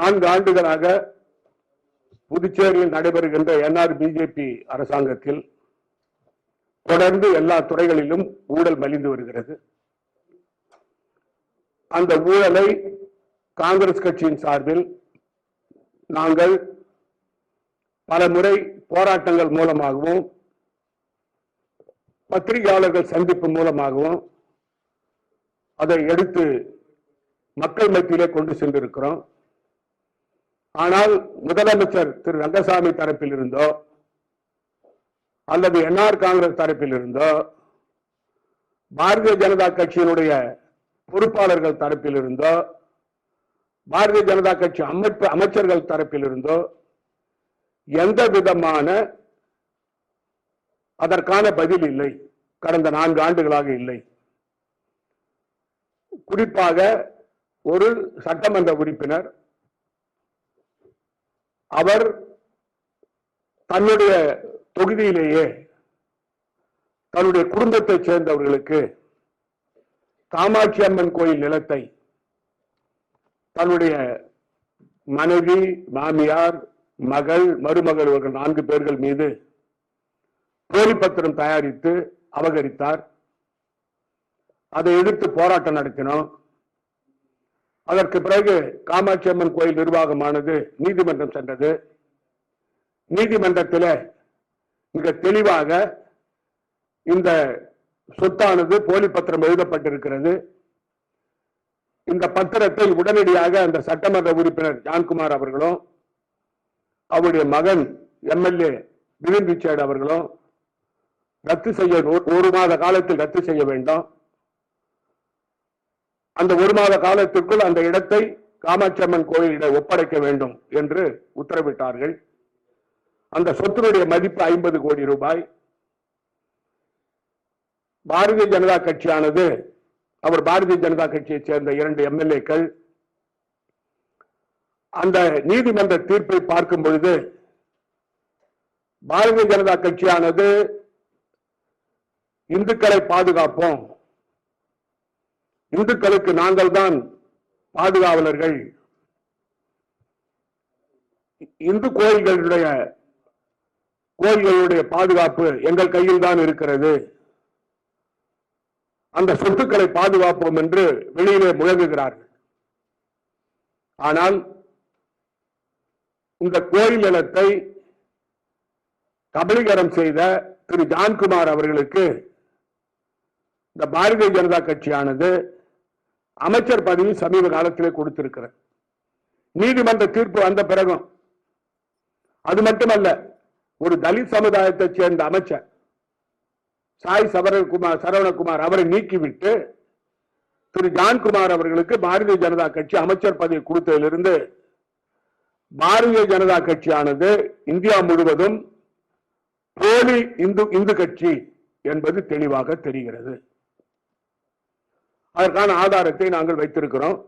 நான்கு ஆண்டுகளாக புதுச்சேரியில் நடைபெறுகின்ற என்ஆர் பிஜேபி அரசாங்கத்தில் தொடர்ந்து எல்லா துறைகளிலும் ஊழல் மலிந்து வருகிறது. அந்த ஊழலை காங்கிரஸ் கட்சியின் சார்பில் நாங்கள் பல முறை போராட்டங்கள் மூலமாகவும் பத்திரிகையாளர்கள் சந்திப்பு மூலமாகவும் அதை எடுத்து மக்கள் மத்தியிலே கொண்டு சென்றிருக்கிறோம். ஆனால் முதலமைச்சர் திரு ரங்கசாமி தரப்பில் இருந்தோ அல்லது என்ஆர் காங்கிரஸ் தரப்பில் இருந்தோ பாரதிய ஜனதா கட்சியினுடைய பொறுப்பாளர்கள் தரப்பில் இருந்தோ பாரதிய ஜனதா கட்சி அமைப்பு அமைச்சர்கள் தரப்பில் இருந்தோ எந்த விதமான அதற்கான பதில் இல்லை. கடந்த நான்கு ஆண்டுகளாக இல்லை. குறிப்பாக ஒரு சட்டமன்ற உறுப்பினர் அவர் தன்னுடைய தொகுதியிலேயே தன்னுடைய குடும்பத்தை சேர்ந்தவர்களுக்கு காமாட்சி அம்மன் கோயில் நிலத்தை தன்னுடைய மனைவி மாமியார் மகள் மருமகள் இவர்கள் நான்கு பேர்கள் மீது போலி பத்திரம் தயாரித்து அபகரித்தார். அதை எதிர்த்து போராட்டம் நடத்தினோம். அதற்கு பிறகு காமாட்சி அம்மன் கோயில் நிர்வாகமானது நீதிமன்றம் சென்றது. நீதிமன்றத்தில் மிக தெளிவாக இந்த சொத்தானது போலி பத்திரம் எழுதப்பட்டிருக்கிறது. இந்த பத்திரத்தை உடனடியாக அந்த சட்டமன்ற உறுப்பினர் ஜான்குமார் அவர்களும் அவருடைய மகன் எம்எல்ஏ விபின் அவர்களும் ரத்து செய்ய ஒரு- ஒரு மாத காலத்தில் ரத்து செய்ய வேண்டும். அந்த ஒரு மாத காலத்திற்குள் அந்த இடத்தை காமாட்சி அம்மன் கோயிலிடம் ஒப்படைக்க வேண்டும் என்று உத்தரவிட்டார்கள். அந்த சொத்தினுடைய மதிப்பு ஐம்பது கோடி ரூபாய். பாரதிய ஜனதா கட்சியானது அவர் பாரதிய ஜனதா கட்சியைச் சேர்ந்த இரண்டு எம்எல்ஏக்கள் அந்த நீதிமன்ற தீர்ப்பை பார்க்கும் பொழுது பாரதிய ஜனதா கட்சியானது இந்துக்களை பாதுகாப்போம் இந்துக்களுக்கு நாங்கள் தான் பாதுகாவலர்கள். இந்து கோயில்களுடைய கோயில்களுடைய பாதுகாப்பு எங்கள் கையில் தான் இருக்கிறது. அந்த சொத்துக்களை பாதுகாப்போம் என்று வெளியிலே முழங்குகிறார்கள். ஆனால் இந்த கோயில் நிலத்தை கபலீகரம் செய்த திரு ஜான்குமார் அவர்களுக்கு இந்த பாரதிய ஜனதா கட்சியானது அமைச்சர் பதவி சமீப காலத்திலே கொடுத்திருக்கிறேன் நீதிமன்ற தீர்ப்பு வந்த பிறகும் அது மட்டுமல்ல ஒரு தலித் சமுதாயத்தை சேர்ந்த அமைச்சர் சாய் சரவணகுமார் சரவணகுமார் அவரை நீக்கிவிட்டு திரு ஜான்குமார் அவர்களுக்கு பாரதிய ஜனதா கட்சி அமைச்சர் பதவி கொடுத்ததிலிருந்து பாரதிய ஜனதா கட்சியானது இந்தியா முழுவதும் போலி இந்து இந்து கட்சி என்பது தெளிவாக தெரிகிறது. அதற்கான ஆதாரத்தை நாங்கள் வைத்திருக்கிறோம்.